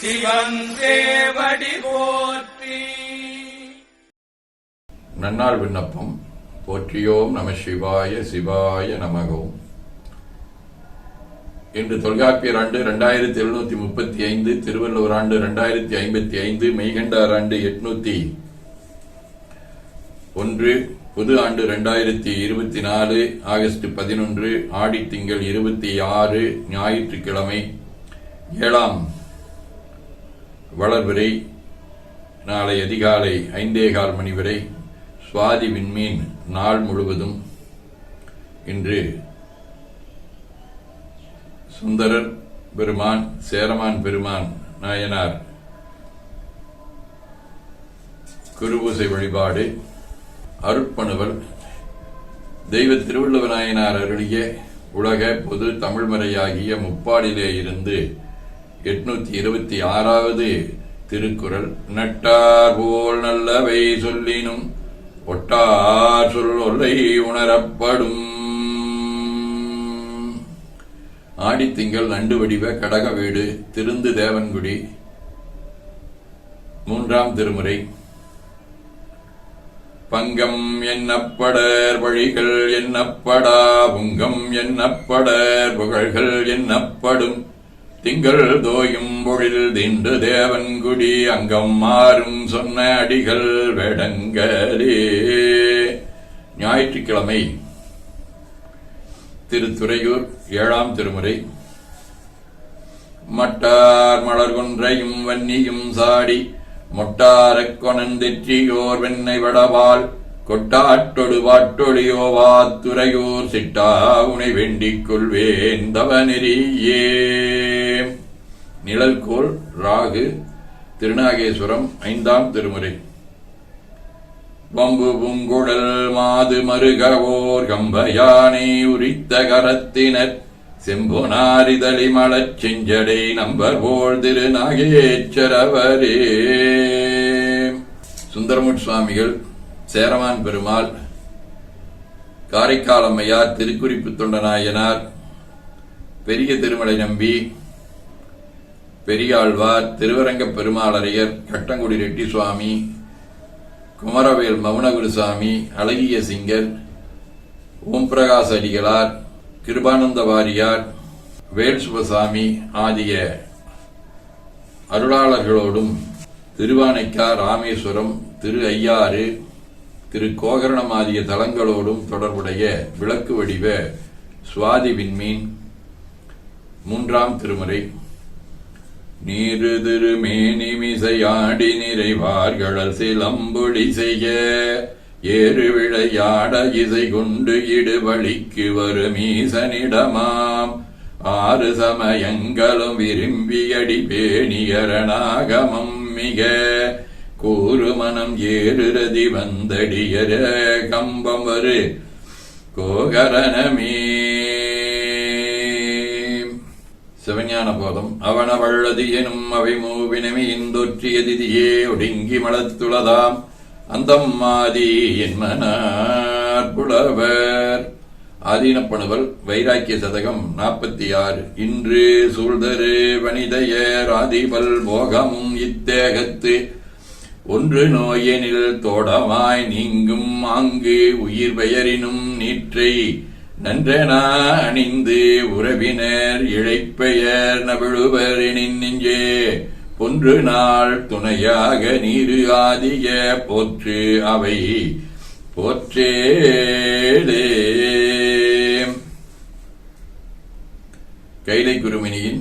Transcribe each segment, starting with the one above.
சிவன் போற்றி. நன்னாள் விண்ணப்பம். போற்றியோம் நம சிவாய சிவாய நமகோம் இன்று தொல்காப்பியர் ஆண்டு இரண்டாயிரத்தி எழுநூத்தி முப்பத்தி ஐந்து திருவள்ளுவர் ஆண்டு இரண்டாயிரத்தி ஐம்பத்தி ஐந்து மெய்கண்டார் ஆண்டு எட்நூத்தி ஒன்று புது ஆண்டு இரண்டாயிரத்தி இருபத்தி நாலு ஆகஸ்ட் பதினொன்று ஆடி திங்கள் இருபத்தி ஆறு ஞாயிற்றுக்கிழமை ஏழாம் வளர்வரை நாளை அதிகாலை ஐந்தே கால் மணி வரை சுவாதி விண்மீன் நாள் முழுவதும் இன்று சுந்தரர் பெருமான் சேரமான் பெருமான் நாயனார் குருபூசை வழிபாடு அருட்பணுவல் தெய்வ திருவள்ளுவ நாயனார் அருளிய உலக பொது தமிழ்மறையாகிய முப்பாடிலே இருந்து எட்நூத்தி இருபத்தி ஆறாவது திருக்குறள். நட்டார் போல் நல்லவை சொல்லினும் ஒட்டார் சொல் உணரப்படும். ஆடித்திங்கள் நண்டு வடிவ கடக வீடு திருந்து தேவன்குடி. மூன்றாம் திருமுறை. பங்கம் என்னப்படர் வழிகள் என்னப்படா புங்கம் என்னப்படர் புகழ்கள் என்னப்படும் திங்கள் தோயும் பொழில் திண்டு தேவன்குடி அங்கம் மாறும் சொன்ன அடிகள் வேடங்களே. ஞாயிற்றுக்கிழமை திருத்துறையூர் ஏழாம் திருமுறை. மட்டார் மலர்கொன்றையும் வன்னியும் சாடி மொட்டாரக் கொணந்தெற்றியோர் வெண்ணை வடவால் கொட்டாட்டொடு வாட்டொழியோவா துறையூர் சிட்டா உனை வேண்டிக் கொள்வேன் நிழல்கோள் ராகு திருநாகேஸ்வரம் ஐந்தாம் திருமுறை. வம்பு பூங்குழல் மாது மருகவோர் கம்பயானை உரித்த கரத்தினர். செம்பொனாரிதழி மலச் செஞ்சடை நம்பர் போல் திருநாகேச்சரவரே சுந்தரமுட் சுவாமிகள் சேரமான் பெருமாள் காரைக்கால் அம்மையார் திருக்குறிப்பு தொண்டநாயனார் பெரிய திருமலை நம்பி பெரியாழ்வார் திருவரங்க பெருமாளரையர் கட்டங்குடி ரெட்டி சுவாமி குமரவேல் மவுனகுருசாமி அழகிய சிங்கர் ஓம் பிரகாஷ் அடிகளார் கிருபானந்த வாரியார் வேல் சுபசாமி ஆகிய அருளாளர்களோடும் திருவானைக்கா ராமேஸ்வரம் திரு ஐயாறு திரு கோகரணம் ஆகிய தலங்களோடும் தொடர்புடைய விளக்கு வடிவ சுவாதி விண்மீன் மூன்றாம் திருமுறை. நீரு திருமேனி மிசையாடி நிறைவார்களல் சிலம்புடி செய்ய. ஏறு விளையாட இசை கொண்டு இடுவழிக்கு வரும் ஈசனிடமாம் ஆறு சமயங்களும் விரும்பியடி பேணியரணாகமம் மிக கூறு மனம் ஏறுரதி வந்தடியர கம்பம் வரு. கோகரணமே சிவஞான போதம் அவனவள்ளது எனும் அவை மூவினமி இந்தொற்றியதிதியே ஒடுங்கி மலத்துளதாம் அந்தம் மாதி என்மனார் புலவர். ஆதீனப்பணுவல் வைராக்கிய சதகம் நாற்பத்தி ஆறு இன்று சூழ்தரு வனிதையர் ஆதிபல் போகமும் இத்தேகத்து. ஒன்று நோயெனில் தோடமாய் நீங்கும் ஆங்கு உயிர் பெயரினும் நீற்றை நன்றென அணிந்து உறவினர் இழைப்பெயர் நவிழுவர் எனின் நெஞ்சே. பொன்று நாள் துணையாக நீரு ஆதிய போற்று அவை போற்றேலே. கைலை குருமினியின்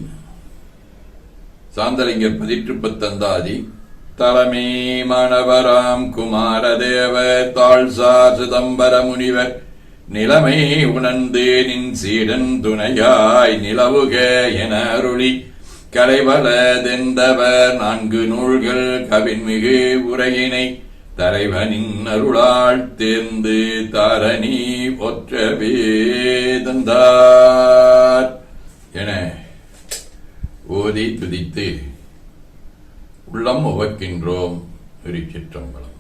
சாந்தலிங்கர் பதிற்று தந்தாதி தலைமை மாணவராம் குமாரதேவர் தாழ்சார் சிதம்பர முனிவர் நிலைமை உணர்ந்து நின் சீடன் துணையாய் நிலவுக என அருளி. கலைவலதெந்தவர் நான்கு நூல்கள் கவின்மிகு உரையினை. தலைவனின் அருளால் தேர்ந்து தாரணி ஒற்றவே தந்தார் என ஓதி துதித்து உள்ளம் உவக்கின்றோம். திருச்சிற்றம்பலம்